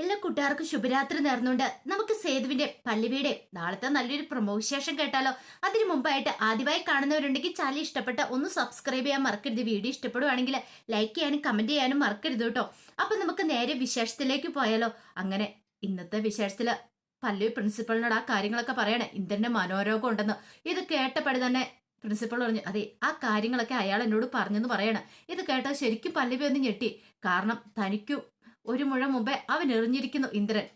എല്ലാ കൂട്ടുകാർക്കും ശുഭരാത്രി നേർന്നുകൊണ്ട് നമുക്ക് സേതുവിന്റെ പള്ളിവീടെ. നാളത്തെ നല്ലൊരു പ്രൊമോ വിശേഷം കേട്ടാലോ? അതിനു മുമ്പായിട്ട് ആദ്യമായി കാണുന്നവരുണ്ടെങ്കിൽ ചാനൽ ഇഷ്ടപ്പെട്ട ഒന്ന് സബ്സ്ക്രൈബ് ചെയ്യാൻ മറക്കരുത്. വീഡിയോ ഇഷ്ടപ്പെടുവാണെങ്കിൽ ലൈക്ക് ചെയ്യാനും കമന്റ് ചെയ്യാനും മറക്കരുത് കേട്ടോ. അപ്പൊ നമുക്ക് നേരെ വിശേഷത്തിലേക്ക് പോയാലോ? അങ്ങനെ ഇന്നത്തെ വിശേഷത്തിൽ പല്ലവി പ്രിൻസിപ്പളിനോട് ആ കാര്യങ്ങളൊക്കെ പറയണേ. ഇന്ദ്രന്റെ മനോരോഗം ഉണ്ടെന്ന്. ഇത് കേട്ടപ്പടി തന്നെ പ്രിൻസിപ്പൾ പറഞ്ഞു അതെ ആ കാര്യങ്ങളൊക്കെ അയാൾ എന്നോട് പറഞ്ഞെന്ന് പറയണം. ഇത് കേട്ടാൽ ശരിക്കും പല്ലവി ഒന്ന് ഞെട്ടി. കാരണം തനിക്കും ഒരു മുഴ മുമ്പേ അവൻ എറിഞ്ഞിരിക്കുന്നു ഇന്ദ്രൻ.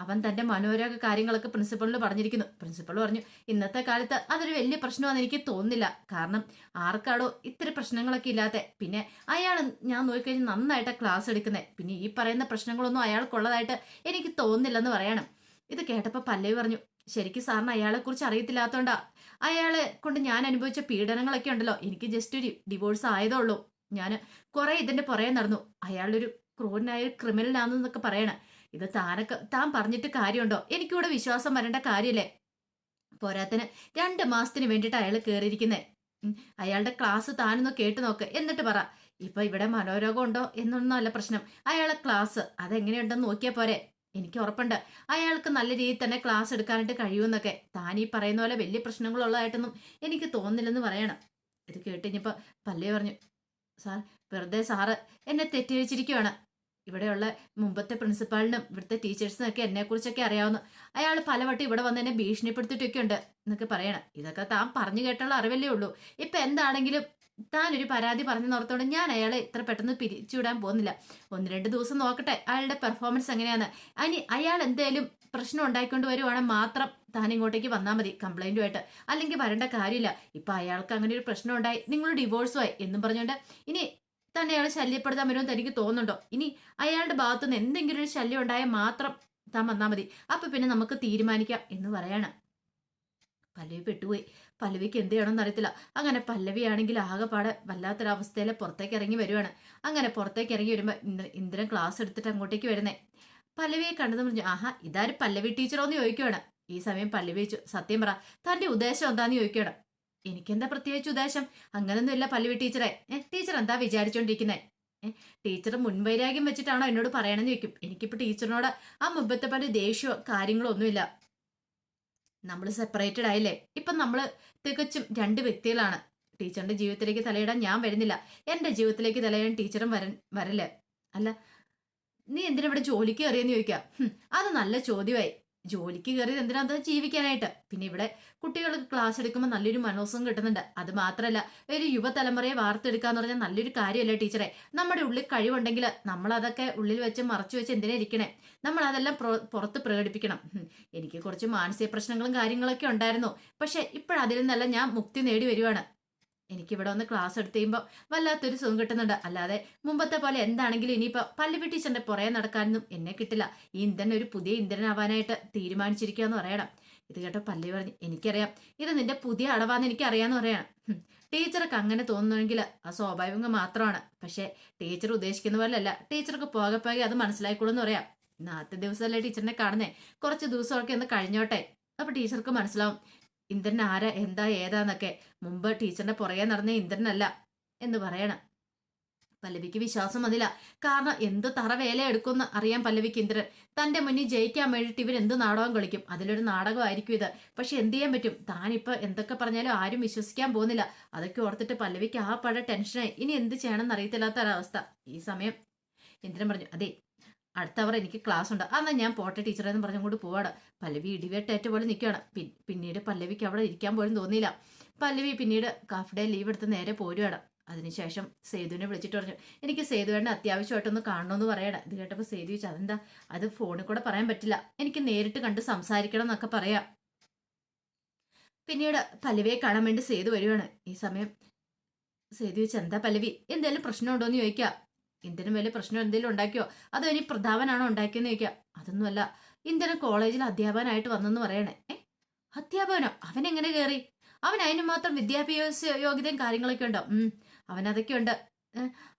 അവൻ തന്റെ മനോരോഗ കാര്യങ്ങളൊക്കെ പ്രിൻസിപ്പളിന് പറഞ്ഞിരിക്കുന്നു. പ്രിൻസിപ്പൾ പറഞ്ഞു ഇന്നത്തെ കാലത്ത് അതൊരു വലിയ പ്രശ്നമാണെന്ന് എനിക്ക് തോന്നുന്നില്ല. കാരണം ആർക്കാടോ ഇത്തിരി പ്രശ്നങ്ങളൊക്കെ ഇല്ലാത്ത. പിന്നെ അയാൾ ഞാൻ നോക്കിക്കഴിഞ്ഞാൽ നന്നായിട്ട് ക്ലാസ് എടുക്കുന്നത് പിന്നെ ഈ പറയുന്ന പ്രശ്നങ്ങളൊന്നും അയാൾക്കുള്ളതായിട്ട് എനിക്ക് തോന്നുന്നില്ലെന്ന് പറയണം. ഇത് കേട്ടപ്പോൾ പല്ലവി പറഞ്ഞു ശരിക്കും സാറിന് അയാളെക്കുറിച്ച് അറിയത്തില്ലാത്തോണ്ടാ. അയാളെ കൊണ്ട് ഞാൻ അനുഭവിച്ച പീഡനങ്ങളൊക്കെ ഉണ്ടല്ലോ. എനിക്ക് ജസ്റ്റ് ഒരു ഡിവോഴ്സ് ആയതേ ഉള്ളൂ. ഞാൻ കുറെ ഇതിന്റെ പുറകെ നടന്നു. അയാളൊരു ക്രൂരനായ ക്രിമിനലാണെന്നൊക്കെ പറയണേ. ഇത് താനൊക്കെ താൻ പറഞ്ഞിട്ട് കാര്യമുണ്ടോ? എനിക്കിവിടെ വിശ്വാസം വരേണ്ട കാര്യല്ലേ? പോരാത്തിന് രണ്ട് മാസത്തിന് വേണ്ടിയിട്ട് അയാൾ കയറിയിരിക്കുന്നേ അയാളുടെ ക്ലാസ് താനൊന്ന് കേട്ടു നോക്ക്. എന്നിട്ട് പറ ഇപ്പൊ ഇവിടെ മനോരോഗം ഉണ്ടോ? എന്നൊന്നും അല്ല പ്രശ്നം. അയാളെ ക്ലാസ് അതെങ്ങനെയുണ്ടെന്ന് നോക്കിയാൽ പോരെ. എനിക്ക് ഉറപ്പുണ്ട്. അയാൾക്ക് നല്ല രീതിയിൽ തന്നെ ക്ലാസ് എടുക്കാനായിട്ട് കഴിയുമെന്നൊക്കെ. താൻ ഈ പറയുന്ന പോലെ വലിയ പ്രശ്നങ്ങളുള്ളതായിട്ടൊന്നും എനിക്ക് തോന്നുന്നില്ലെന്ന് പറയണം. ഇത് കേട്ട് പല്ലേ പറഞ്ഞു സാർ വെറുതെ സാറ് എന്നെ തെറ്റിദ്ധരിച്ചിരിക്കുവാണ്. ഇവിടെയുള്ള മുമ്പത്തെ പ്രിൻസിപ്പാളിനും ഇവിടുത്തെ ടീച്ചേഴ്സിനും ഒക്കെ എന്നെക്കുറിച്ചൊക്കെ അറിയാവുന്നു അയാൾ പലവട്ടം ഇവിടെ വന്ന് എന്നെ ഭീഷണിപ്പെടുത്തിയിട്ടൊക്കെ ഉണ്ട് എന്നൊക്കെ പറയണം. ഇതൊക്കെ താൻ പറഞ്ഞു കേട്ടുള്ള അറിവല്ലേ ഉള്ളൂ. ഇപ്പൊ എന്താണെങ്കിലും താൻ ഒരു പരാതി പറഞ്ഞു നോർത്തോണ്ട് ഞാൻ അയാളെ ഇത്ര പെട്ടെന്ന് പിരിച്ചുവിടാൻ പോകുന്നില്ല. ഒന്ന് രണ്ട് ദിവസം നോക്കട്ടെ അയാളുടെ പെർഫോമൻസ് എങ്ങനെയാണ് അനി അയാൾ എന്തേലും പ്രശ്നം ഉണ്ടായിക്കൊണ്ട് വരുവാണെങ്കിൽ മാത്രം താൻ ഇങ്ങോട്ടേക്ക് വന്നാൽ മതി കംപ്ലൈന്റുമായിട്ട് അല്ലെങ്കിൽ വരേണ്ട കാര്യമില്ല. ഇപ്പൊ അയാൾക്ക് അങ്ങനെ ഒരു പ്രശ്നം ഉണ്ടായി നിങ്ങൾ ഡിവോഴ്സുമായി എന്നും പറഞ്ഞുകൊണ്ട് ഇനി തന്നെ അയാൾ ശല്യപ്പെടുത്താൻ വരുമെന്ന് തനിക്ക് തോന്നുന്നുണ്ടോ? ഇനി അയാളുടെ ഭാഗത്തുനിന്ന് എന്തെങ്കിലും ഒരു ശല്യം ഉണ്ടായാൽ മാത്രം താൻ വന്നാൽ മതി. അപ്പൊ പിന്നെ നമുക്ക് തീരുമാനിക്കാം എന്ന് പറയാണ്. പല്ലവി പെട്ടുപോയി. പല്ലവിക്ക് എന്ത് ചെയ്യണമെന്ന് അറിയത്തില്ല. അങ്ങനെ പല്ലവിയാണെങ്കിൽ ആകെപ്പാടെ വല്ലാത്തൊരവസ്ഥയിൽ പുറത്തേക്ക് ഇറങ്ങി വരുവാണ്. അങ്ങനെ പുറത്തേക്ക് ഇറങ്ങി വരുമ്പോൾ ഇന്ദ്ര ഇന്ദ്രൻ ക്ലാസ് എടുത്തിട്ട് അങ്ങോട്ടേക്ക് വരുന്നേ. പല്ലവിയെ കണ്ടത് പറഞ്ഞു ആഹാ ഇതാര് പല്ലവി ടീച്ചറോ എന്ന് ചോദിക്കുവാണ്. ഈ സമയം പള്ളി വെച്ചു. സത്യം പറ തന്റെ ഉദ്ദേശം എന്താന്ന് ചോദിക്കണം എനിക്കെന്താ പ്രത്യേകിച്ച് ഉദ്ദേശം? അങ്ങനൊന്നുമില്ല പല്ലവി ടീച്ചറെ. ടീച്ചർ എന്താ വിചാരിച്ചോണ്ടിരിക്കുന്നേ? ടീച്ചർ മുൻവൈരാഗ്യം വെച്ചിട്ടാണോ എന്നോട് പറയണമെന്ന് ചോദിക്കും. എനിക്കിപ്പോ ടീച്ചറിനോട് ആ മുമ്പത്തെ പല ദേഷ്യമോ കാര്യങ്ങളോ ഒന്നുമില്ല. നമ്മൾ സെപ്പറേറ്റഡ് ആയില്ലേ? ഇപ്പൊ നമ്മൾ തികച്ചും രണ്ട് വ്യക്തികളാണ്. ടീച്ചറിന്റെ ജീവിതത്തിലേക്ക് തലയിടാൻ ഞാൻ വരുന്നില്ല. എന്റെ ജീവിതത്തിലേക്ക് തലയിടാൻ ടീച്ചറും വര വരല്ലേ. അല്ല നീ എന്തിനാ ഇവിടെ ജോലിക്ക് കയറിയെന്ന് ചോദിക്കാം? അത് നല്ല ചോദ്യമായി. ജോലിക്ക് കയറിയത് എന്തിനാ ജീവിക്കാനായിട്ട്? പിന്നെ ഇവിടെ കുട്ടികൾക്ക് ക്ലാസ് എടുക്കുമ്പോൾ നല്ലൊരു മനോസം കിട്ടുന്നുണ്ട്. അത് മാത്രമല്ല ഒരു യുവതലമുറയെ വാർത്തെടുക്കുക എന്ന് പറഞ്ഞാൽ നല്ലൊരു കാര്യമല്ല ടീച്ചറെ? നമ്മുടെ ഉള്ളിൽ കഴിവുണ്ടെങ്കിൽ നമ്മൾ അതൊക്കെ ഉള്ളിൽ വെച്ച് മറച്ചു വെച്ച് എന്തിനാ ഇരിക്കണേ? നമ്മൾ അതെല്ലാം പുറ- പുറത്ത് പ്രകടിപ്പിക്കണം. എനിക്ക് കുറച്ച് മാനസിക പ്രശ്നങ്ങളും കാര്യങ്ങളൊക്കെ ഉണ്ടായിരുന്നു. പക്ഷെ ഇപ്പോഴതിൽ നിന്നെല്ലാം ഞാൻ മുക്തി നേടി വരുവാണ്. എനിക്കിവിടെ വന്ന് ക്ലാസ് എടുത്ത് കഴിയുമ്പോൾ വല്ലാത്തൊരു സുഖം കിട്ടുന്നുണ്ട്. അല്ലാതെ മുമ്പത്തെ പോലെ എന്താണെങ്കിലും ഇനിയിപ്പോൾ പല്ലു ടീച്ചറിന്റെ പുറകെ നടക്കാനൊന്നും എന്നെ കിട്ടില്ല. ഈ ഇന്ധൻ ഒരു പുതിയ ഇന്ധനാവാനായിട്ട് തീരുമാനിച്ചിരിക്കുക എന്ന് പറയണം. ഇത് കേട്ടോ പല്ലി പറഞ്ഞു. എനിക്കറിയാം. ഇത് നിന്റെ പുതിയ അടവാന്ന് എനിക്കറിയാന്ന് പറയണം. ടീച്ചർക്ക് അങ്ങനെ തോന്നുന്നെങ്കിൽ ആ സ്വാഭാവികം മാത്രമാണ്. പക്ഷേ ടീച്ചർ ഉദ്ദേശിക്കുന്ന പോലെ അല്ല ടീച്ചർക്ക് പോകെ പോകെ അത് മനസ്സിലായിക്കോളൂ എന്ന് പറയാം. ഇന്ന് ദിവസമല്ലേ ടീച്ചറിനെ കാണുന്നേ. കുറച്ച് ദിവസമൊക്കെ ഒന്ന് കഴിഞ്ഞോട്ടെ. അപ്പൊ ടീച്ചർക്ക് മനസ്സിലാവും. ഇന്ദ്രൻ ആരാ എന്താ ഏതാന്നൊക്കെ. മുമ്പ് ടീച്ചറിന്റെ പുറകെ നടന്ന ഇന്ദ്രനല്ല എന്ന് പറയണം. പല്ലവിക്ക് വിശ്വാസം വന്നില്ല. കാരണം എന്ത് തറ വേല എടുക്കുമെന്ന് അറിയാൻ പല്ലവിക്ക് ഇന്ദ്രൻ. തന്റെ മുന്നിൽ ജയിക്കാൻ വേണ്ടിയിട്ട് ഇവർ എന്ത് നാടകം കളിക്കും? അതിലൊരു നാടകമായിരിക്കും ഇത്. പക്ഷെ എന്ത് ചെയ്യാൻ പറ്റും? താനിപ്പോ എന്തൊക്കെ പറഞ്ഞാലും ആരും വിശ്വസിക്കാൻ പോകുന്നില്ല. അതൊക്കെ ഓർത്തിട്ട് പല്ലവിക്ക് ആ പഴ ടെൻഷനായി ഇനി എന്ത് ചെയ്യണമെന്ന് അറിയത്തില്ലാത്ത ഒരവസ്ഥ. ഈ സമയം ഇന്ദ്രൻ പറഞ്ഞു അതെ അടുത്ത അവർ എനിക്ക് ക്ലാസ് ഉണ്ട് അന്നാ ഞാൻ പോട്ടെ ടീച്ചറെ എന്ന് പറഞ്ഞുകൊണ്ട് പോവാണ് പല്ലവി ഇടിവേട്ടേറ്റ പോലെ നിൽക്കുകയാണ് പിന്നീട് പല്ലവിക്ക് അവിടെ ഇരിക്കാൻ പോലും തോന്നിയില്ല. പല്ലവി പിന്നീട് കാഫ് ഡേ ലീവ് എടുത്ത് നേരെ പോരുവാണ്. അതിനുശേഷം സേതുവിനെ വിളിച്ചിട്ട് പറഞ്ഞു എനിക്ക് സേതുവേണ്ട അത്യാവശ്യമായിട്ടൊന്ന് കാണണമെന്ന് പറയണം ഇത് കേട്ടപ്പോൾ സേതു ചോദിച്ചു അതെന്താ? അത് ഫോണിൽ കൂടെ പറയാൻ പറ്റില്ല. എനിക്ക് നേരിട്ട് കണ്ട് സംസാരിക്കണം എന്നൊക്കെ പറയാം. പിന്നീട് പല്ലവിയെ കാണാൻ വേണ്ടി സേതു വരുവാണ്. ഈ സമയം സേതു ചോദിച്ചു എന്താ പല്ലവി? എന്തെങ്കിലും പ്രശ്നമുണ്ടോ എന്ന് ചോദിക്കാം. എന്തിനും വലിയ പ്രശ്നം എന്തെങ്കിലും ഉണ്ടാക്കിയോ? അതോ ഇനി പ്രതാപനാണോ ഉണ്ടാക്കിയെന്ന് ചോദിക്കാം അതൊന്നുമല്ല. ഇന്ത്യൻ കോളേജിൽ അധ്യാപകനായിട്ട് വന്നെന്ന് പറയണേ. ഏ? അധ്യാപകനോ? അവൻ എങ്ങനെ കയറി? അവൻ അതിന് മാത്രം വിദ്യാഭ്യാസ യോഗ്യതയും കാര്യങ്ങളൊക്കെ ഉണ്ടോ? ഉം. അവൻ അതൊക്കെ ഉണ്ട്.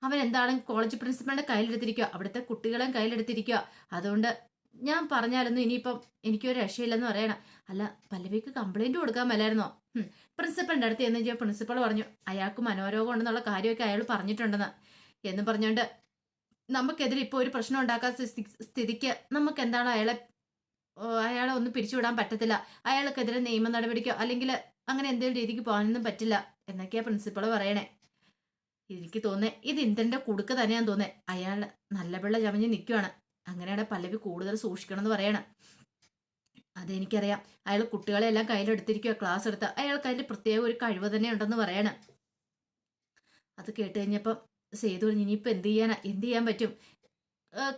അവൻ എന്താണെങ്കിൽ കോളേജ് പ്രിൻസിപ്പളിന്റെ കയ്യിലെടുത്തിരിക്കുക? അവിടുത്തെ കുട്ടികളെയും കയ്യിലെടുത്തിരിക്കുക. അതുകൊണ്ട് ഞാൻ പറഞ്ഞാലൊന്നും ഇനിയിപ്പം എനിക്കൊരു രക്ഷയില്ലെന്ന് പറയണം. അല്ല പല്ലവിക്ക് കംപ്ലൈന്റ് കൊടുക്കാൻ മേലായിരുന്നോ? പ്രിൻസിപ്പളിന്റെ അടുത്ത് എന്ന് വെച്ചാൽ പ്രിൻസിപ്പൾ പറഞ്ഞു അയാൾക്ക് മനോരോഗം ഉണ്ടെന്നുള്ള കാര്യമൊക്കെ അയാൾ പറഞ്ഞിട്ടുണ്ടെന്ന്. എന്ന് പറഞ്ഞുകൊണ്ട് നമുക്കെതിരെ ഇപ്പോൾ ഒരു പ്രശ്നം ഉണ്ടാക്കാത്ത സ്ഥിതിക്ക് നമുക്ക് എന്താണ് അയാളെ അയാളെ ഒന്ന് പിരിച്ചുവിടാൻ പറ്റത്തില്ല. അയാൾക്കെതിരെ നിയമ നടപടിക്കോ അല്ലെങ്കിൽ അങ്ങനെ എന്തെങ്കിലും രീതിക്ക് പോകാനൊന്നും പറ്റില്ല എന്നൊക്കെയാണ് പ്രിൻസിപ്പൾ പറയണേ. എനിക്ക് തോന്നേ ഇത് ഇന്ദ്രന്റെ കുടുക്ക് തന്നെയാന്ന് തോന്നേ അയാൾ നല്ല പിള്ള ചമഞ്ഞ് നിൽക്കുവാണ് അങ്ങനെയാണ് പല്ലവി കൂടുതൽ സൂക്ഷിക്കണം എന്ന് പറയണം. അതെനിക്കറിയാം. അയാൾ കുട്ടികളെ എല്ലാം കയ്യിലെടുത്തിരിക്കുക ക്ലാസ് എടുത്ത് അയാൾക്ക് അതിന്റെ പ്രത്യേക ഒരു കഴിവ് തന്നെ ഉണ്ടെന്ന് പറയണം. അത് കേട്ട് കഴിഞ്ഞപ്പം സേതു ഇനിയിപ്പോൾ എന്ത് ചെയ്യാനാ എന്ത് ചെയ്യാൻ പറ്റും?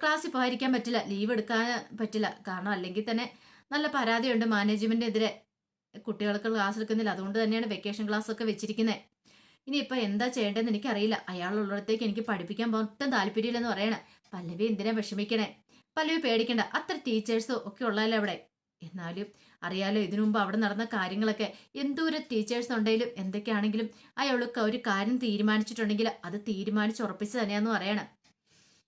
ക്ലാസ്സിൽ പോകാതിരിക്കാൻ പറ്റില്ല ലീവ് എടുക്കാൻ പറ്റില്ല. കാരണം അല്ലെങ്കിൽ തന്നെ നല്ല പരാതിയുണ്ട് മാനേജ്മെന്റിനെതിരെ കുട്ടികൾക്ക് ക്ലാസ് എടുക്കുന്നില്ല അതുകൊണ്ട് തന്നെയാണ് വെക്കേഷൻ ക്ലാസ് ഒക്കെ വെച്ചിരിക്കുന്നത് ഇനിയിപ്പോൾ എന്താ ചെയ്യേണ്ടതെന്ന് എനിക്കറിയില്ല. അയാളുള്ളിടത്തേക്ക് എനിക്ക് പഠിപ്പിക്കാൻ ഒട്ടും താല്പര്യമില്ലെന്ന് പറയണേ. പല്ലവി എന്തിനാ വിഷമിക്കണേ? പല്ലവി പേടിക്കണ്ട. അത്ര ടീച്ചേഴ്സും ഒക്കെ ഉള്ളതല്ലേ അവിടെ? എന്നാലും അറിയാലോ ഇതിനു മുമ്പ് അവിടെ നടന്ന കാര്യങ്ങളൊക്കെ എന്തോരം ടീച്ചേഴ്സ് ഉണ്ടെങ്കിലും എന്തൊക്കെയാണെങ്കിലും അയാൾക്ക് ഒരു കാര്യം തീരുമാനിച്ചിട്ടുണ്ടെങ്കിൽ അത് തീരുമാനിച്ച് ഉറപ്പിച്ച് തന്നെയാന്ന് പറയണം.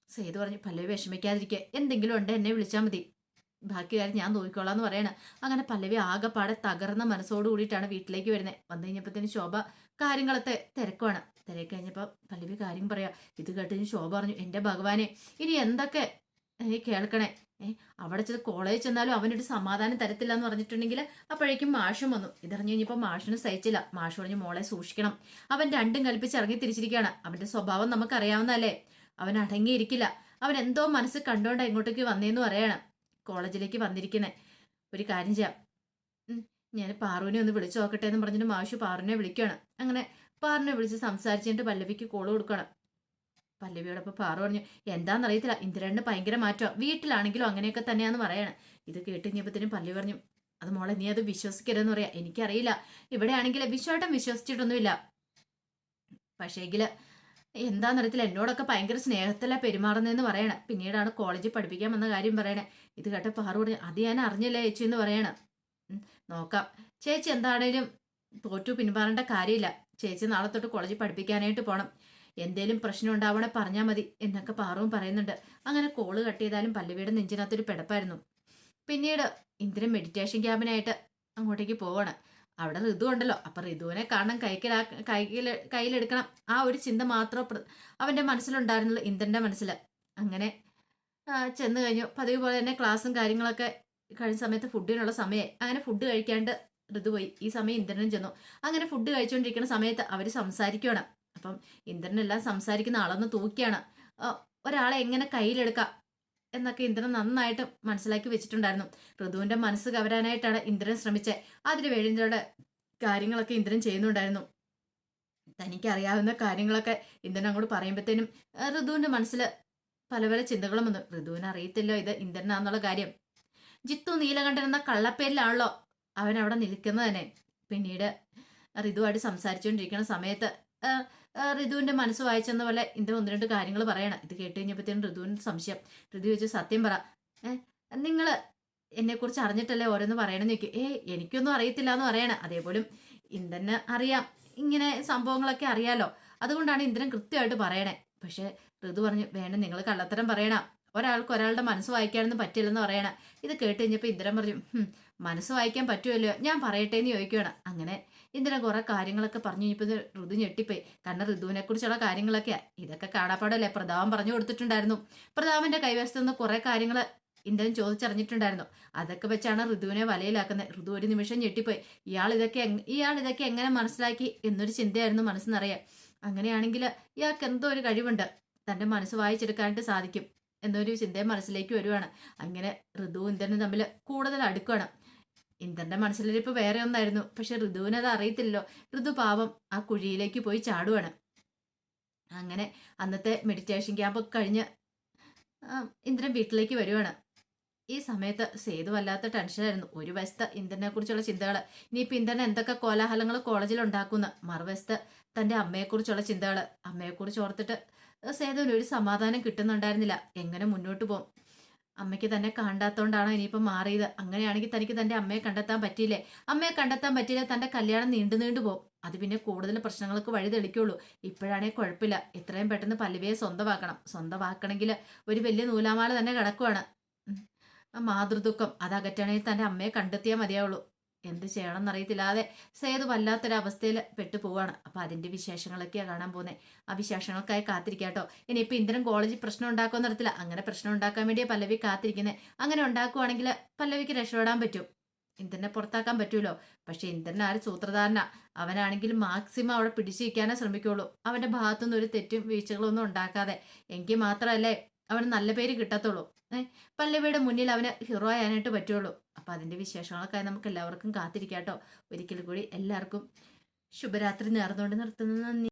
സേതു പറഞ്ഞു പല്ലവി വിഷമിക്കാതിരിക്കുക എന്തെങ്കിലും ഉണ്ട് എന്നെ വിളിച്ചാൽ മതി. ബാക്കി കാര്യം ഞാൻ നോക്കിക്കോളാം എന്ന് പറയണം. അങ്ങനെ പല്ലവി ആകെപ്പാടെ തകർന്ന മനസ്സോട് കൂടിയിട്ടാണ് വീട്ടിലേക്ക് വരുന്നത്. വന്നു കഴിഞ്ഞപ്പോഴത്തേന് ശോഭ കാര്യങ്ങളൊക്കെ തിരക്കുവാണ്. തിരക്ക് കഴിഞ്ഞപ്പോൾ പല്ലവി കാര്യം പറയാം ഇത് കേട്ടതിന് ശോഭ പറഞ്ഞു എന്റെ ഭഗവാനെ ഇനി എന്തൊക്കെ ഏ കേൾക്കണേ. ഏ അവിടെ ചെന്ന് കോളേജിൽ ചെന്നാലും അവനൊരു സമാധാനം തരത്തില്ല എന്ന് പറഞ്ഞിട്ടുണ്ടെങ്കിൽ അപ്പോഴേക്കും മാഷും വന്നു. ഇതറിഞ്ഞു കഴിഞ്ഞപ്പോൾ മാഷിന് സഹിച്ചില്ല. മാഷ് പറഞ്ഞു മോളെ സൂക്ഷിക്കണം. അവൻ രണ്ടും കൽപ്പിച്ച് ഇറങ്ങി തിരിച്ചിരിക്കുകയാണ്. അവന്റെ സ്വഭാവം നമുക്കറിയാവുന്നതല്ലേ. അവൻ അടങ്ങിയിരിക്കില്ല. അവൻ എന്തോ മനസ്സ് കണ്ടോണ്ട് ഇങ്ങോട്ടേക്ക് വന്നേന്ന് പറയാണ്. കോളേജിലേക്ക് വന്നിരിക്കുന്നേ. ഒരു കാര്യം ചെയ്യാം. ഞാൻ പാറുവിനെ ഒന്ന് വിളിച്ചു നോക്കട്ടെ എന്ന് പറഞ്ഞിട്ട് മാഷു പാറുവിനെ വിളിക്കുകയാണ്. അങ്ങനെ പാറിനെ വിളിച്ച് സംസാരിച്ചിട്ട് പല്ലവിക്ക് കോൾ കൊടുക്കണം പല്ലവിയോടൊപ്പം പാറു പറഞ്ഞു എന്താണെന്നറിയത്തില്ല ഇന്ദിരാണ്ട് ഭയങ്കര മാറ്റം വീട്ടിലാണെങ്കിലും അങ്ങനെയൊക്കെ തന്നെയാന്ന് പറയണം. ഇത് കേട്ട് കഴിഞ്ഞപ്പോഴത്തേനും പല്ലവി പറഞ്ഞു അത് മോളെ നീ അത് വിശ്വസിക്കരുതെന്ന് പറയാ. എനിക്കറിയില്ല. ഇവിടെ ആണെങ്കിൽ വിശ്വാട്ടം വിശ്വസിച്ചിട്ടൊന്നുമില്ല. പക്ഷേങ്കിൽ എന്താന്നറിയത്തില്ല എന്നോടൊക്കെ ഭയങ്കര സ്നേഹത്തിലാണ് പെരുമാറുന്നതെന്ന് പറയണേ. പിന്നീടാണ് കോളേജിൽ പഠിപ്പിക്കാൻ വന്ന കാര്യം പറയണേ. ഇത് കേട്ട പാറു പറഞ്ഞു അത് ഞാൻ അറിഞ്ഞില്ല ചേച്ചി എന്ന് പറയണം. നോക്കാം. ചേച്ചി എന്താണേലും തോറ്റു പിന്മാറേണ്ട കാര്യമില്ല. ചേച്ചി നാളെ തൊട്ട് കോളേജിൽ പഠിപ്പിക്കാനായിട്ട് പോണം. എന്തേലും പ്രശ്നം ഉണ്ടാവണേ പറഞ്ഞാൽ മതി എന്നൊക്കെ പാറുവും പറയുന്നുണ്ട്. അങ്ങനെ കോൾ കട്ട് ചെയ്താലും പല്ലവിയുടെ നെഞ്ചിനകത്തൊരു പിടപ്പായിരുന്നു. പിന്നീട് ഇന്ദ്രൻ മെഡിറ്റേഷൻ ക്യാമ്പിനായിട്ട് അങ്ങോട്ടേക്ക് പോവാണ്. അവിടെ ഋതു ഉണ്ടല്ലോ. അപ്പൊ ഋതുവിനെ കാണാൻ കൈക്കലാ കൈയിൽ കയ്യിലെടുക്കണം. ആ ഒരു ചിന്ത മാത്രം അവന്റെ മനസ്സിലുണ്ടായിരുന്നുള്ളൂ ഇന്ദ്രന്റെ മനസ്സിൽ അങ്ങനെ ചെന്ന് കഴിഞ്ഞു. പതിവ് പോലെ തന്നെ ക്ലാസ്സും കാര്യങ്ങളൊക്കെ കഴിഞ്ഞ സമയത്ത് ഫുഡിനുള്ള സമയമായി അങ്ങനെ ഫുഡ് കഴിക്കാണ്ട് ഋതു പോയി. ഈ സമയം ഇന്ദ്രനും ചെന്നു. അങ്ങനെ ഫുഡ് കഴിച്ചുകൊണ്ടിരിക്കുന്ന സമയത്ത് അവർ സംസാരിക്കുകയാണ് അപ്പം ഇന്ദ്രനെല്ലാം സംസാരിക്കുന്ന ആളൊന്ന് തൂക്കിയാണ്. ഒരാളെ എങ്ങനെ കയ്യിലെടുക്കാം? എന്നൊക്കെ ഇന്ദ്രൻ നന്നായിട്ട് മനസ്സിലാക്കി വെച്ചിട്ടുണ്ടായിരുന്നു. ഋതുവിന്റെ മനസ്സ് കവരാനായിട്ടാണ് ഇന്ദ്രൻ ശ്രമിച്ചത് അതിന് വേണ്ടിയുള്ള കാര്യങ്ങളൊക്കെ ഇന്ദ്രൻ ചെയ്യുന്നുണ്ടായിരുന്നു. തനിക്കറിയാവുന്ന കാര്യങ്ങളൊക്കെ ഇന്ദ്രൻ അങ്ങോട്ട് പറയുമ്പോഴത്തേനും ഋതുവിന്റെ മനസ്സിൽ പല പല ചിന്തകളും വന്നു. ഋതുവിന് അറിയത്തില്ലോ ഇത് ഇന്ദ്രനാന്നുള്ള കാര്യം. ജിത്തു നീലകണ്ഠൻ എന്ന കള്ളപ്പേരിലാണല്ലോ അവൻ അവിടെ നിൽക്കുന്നത് തന്നെ. പിന്നീട് ഋതുവായിട്ട് സംസാരിച്ചുകൊണ്ടിരിക്കുന്ന സമയത്ത് ഋതുവിന്റെ മനസ്സ് വായിച്ചെന്ന പോലെ ഇന്ദ്രൻ ഒന്ന് രണ്ട് കാര്യങ്ങൾ പറയണം. ഇത് കേട്ട് കഴിഞ്ഞപ്പോഴത്തേനും ഋതുവിന് സംശയം. ഋതു വെച്ച് സത്യം പറ. നിങ്ങൾ എന്നെക്കുറിച്ച് എന്നെ കുറിച്ച് അറിഞ്ഞിട്ടല്ലേ ഓരോന്ന് പറയണമെന്ന് ചോദിക്കും. ഏ എനിക്കൊന്നും അറിയത്തില്ല എന്ന് പറയണം. അതേപോലും ഇന്ദ്രന് അറിയാം. ഇങ്ങനെ സംഭവങ്ങളൊക്കെ അറിയാലോ. അതുകൊണ്ടാണ് ഇന്ദ്രൻ കൃത്യമായിട്ട് പറയണേ. പക്ഷേ ഋതു പറഞ്ഞു വേണ്ട നിങ്ങൾ കള്ളത്തരം പറയണ. ഒരാൾക്ക് ഒരാളുടെ മനസ്സ് വായിക്കാനൊന്നും പറ്റില്ലെന്ന് പറയണ. ഇത് കേട്ട് കഴിഞ്ഞപ്പോൾ ഇന്ദ്രൻ പറഞ്ഞു മനസ്സ് വായിക്കാൻ പറ്റുമല്ലോ. ഞാൻ പറയട്ടെ എന്ന് ചോദിക്കുകയാണ് അങ്ങനെ ഇന്ദ്രൻ കുറെ കാര്യങ്ങളൊക്കെ പറഞ്ഞു കഴിഞ്ഞപ്പോൾ ഋതു ഞെട്ടിപ്പോയി. കാരണം ഋതുവിനെ കുറിച്ചുള്ള കാര്യങ്ങളൊക്കെയാ ഇതൊക്കെ കാണാപ്പാടല്ലേ? പ്രതാപം പറഞ്ഞു കൊടുത്തിട്ടുണ്ടായിരുന്നു. പ്രതാപന്റെ കൈവശത്ത് നിന്ന് കുറെ കാര്യങ്ങൾ ഇന്ദ്രൻ ചോദിച്ചറിഞ്ഞിട്ടുണ്ടായിരുന്നു. അതൊക്കെ വെച്ചാണ് ഋതുവിനെ വലയിലാക്കുന്നത്. ഋതു ഒരു നിമിഷം ഞെട്ടിപ്പോയി. ഇയാൾ ഇതൊക്കെ ഇയാൾ ഇതൊക്കെ എങ്ങനെ മനസ്സിലാക്കി എന്നൊരു ചിന്തയായിരുന്നു മനസ്സിനറിയാം അങ്ങനെയാണെങ്കിൽ ഇയാൾക്ക് എന്തോ ഒരു കഴിവുണ്ട്. തന്റെ മനസ്സ് വായിച്ചെടുക്കാനായിട്ട് സാധിക്കും എന്നൊരു ചിന്തയും മനസ്സിലേക്ക് വരുവാണ്. അങ്ങനെ ഋതു ഇന്ദ്രനും തമ്മിൽ കൂടുതൽ അടുക്കുകയാണ് ഇന്ദ്രന്റെ മനസ്സിലിരിപ്പ് വേറെ ഒന്നായിരുന്നു. പക്ഷെ ഋതുവിന് അത് അറിയത്തില്ലല്ലോ. ഋതു പാവം ആ കുഴിയിലേക്ക് പോയി ചാടുവാണ്. അങ്ങനെ അന്നത്തെ മെഡിറ്റേഷൻ ക്യാമ്പ് കഴിഞ്ഞ് ഇന്ദ്രൻ വീട്ടിലേക്ക് വരുവാണ്. ഈ സമയത്ത് സേതു വല്ലാത്ത ടെൻഷനായിരുന്നു ഒരു വശത്ത് ഇന്ദ്രനെ കുറിച്ചുള്ള ചിന്തകൾ ഇനിയിപ്പോൾ ഇന്ദ്രൻ എന്തൊക്കെ കോലാഹലങ്ങൾ കോളേജിൽ ഉണ്ടാക്കുന്ന? മറുവശത്ത് തന്റെ അമ്മയെക്കുറിച്ചുള്ള ചിന്തകൾ അമ്മയെക്കുറിച്ച് ഓർത്തിട്ട് സേതുവിന് ഒരു സമാധാനം കിട്ടുന്നുണ്ടായിരുന്നില്ല. എങ്ങനെ മുന്നോട്ട് പോകും അമ്മയ്ക്ക് തന്നെ കണ്ടാത്തോണ്ടാണോ ഇനിയിപ്പോൾ മാറിയത്? അങ്ങനെയാണെങ്കിൽ തനിക്ക് തന്റെ അമ്മയെ കണ്ടെത്താൻ പറ്റിയില്ലേ? അമ്മയെ കണ്ടെത്താൻ പറ്റിയില്ല? തന്റെ കല്യാണം നീണ്ടു നീണ്ടു പോകും. അത് പിന്നെ കൂടുതൽ പ്രശ്നങ്ങൾക്ക് വഴി തെളിക്കുള്ളൂ. ഇപ്പോഴാണെങ്കിൽ കുഴപ്പമില്ല. എത്രയും പെട്ടെന്ന് പല്ലവിയെ സ്വന്തമാക്കണം. സ്വന്തമാക്കണമെങ്കിൽ ഒരു വലിയ നൂലാമാല തന്നെ കിടക്കുവാണ്. മാതൃദുഃഖം അത് അകറ്റണമെങ്കിൽ തന്റെ അമ്മയെ കണ്ടെത്തിയാൽ മതിയാവുള്ളൂ. എന്ത് ചെയ്യണം എന്നറിയത്തില്ലാതെ സേതു വല്ലാത്തൊരവസ്ഥയിൽ പെട്ടു പോവാണ്. അപ്പൊ അതിന്റെ വിശേഷങ്ങളൊക്കെയാണ് കാണാൻ പോകുന്നത് ആ വിശേഷങ്ങൾക്കായി കാത്തിരിക്കാട്ടോ. ഇനി ഇപ്പൊ ഇന്ദ്രൻ കോളേജിൽ പ്രശ്നം ഉണ്ടാക്കുമെന്ന് നടത്തില്ല അങ്ങനെ പ്രശ്നം ഉണ്ടാക്കാൻ വേണ്ടിയാ പല്ലവി കാത്തിരിക്കുന്നത് അങ്ങനെ ഉണ്ടാക്കുവാണെങ്കിൽ പല്ലവിക്ക് രക്ഷപ്പെടാൻ പറ്റും. ഇന്ദ്രനെ പുറത്താക്കാൻ പറ്റൂലോ? പക്ഷെ ഇന്ദ്രൻ ആര് സൂത്രധാരന? അവനാണെങ്കിൽ മാക്സിമം അവിടെ പിടിച്ചു വയ്ക്കാനേ ശ്രമിക്കുള്ളൂ. അവന്റെ ഭാഗത്തുനിന്ന് ഒരു തെറ്റും വീഴ്ചകളൊന്നും ഉണ്ടാക്കാതെ. എങ്കിൽ മാത്രമല്ലേ അവന് നല്ല പേര് കിട്ടത്തുള്ളൂ. പല്ലവിയുടെ മുന്നിൽ അവന് ഹീറോ ആകാനായിട്ട് പറ്റുള്ളൂ. അപ്പൊ അതിന്റെ വിശേഷങ്ങളൊക്കെ നമുക്ക് എല്ലാവർക്കും കാത്തിരിക്കാം കേട്ടോ ഒരിക്കൽ കൂടി എല്ലാവർക്കും ശുഭരാത്രി നേർന്നുകൊണ്ട് നിർത്തുന്നത് നന്ദി.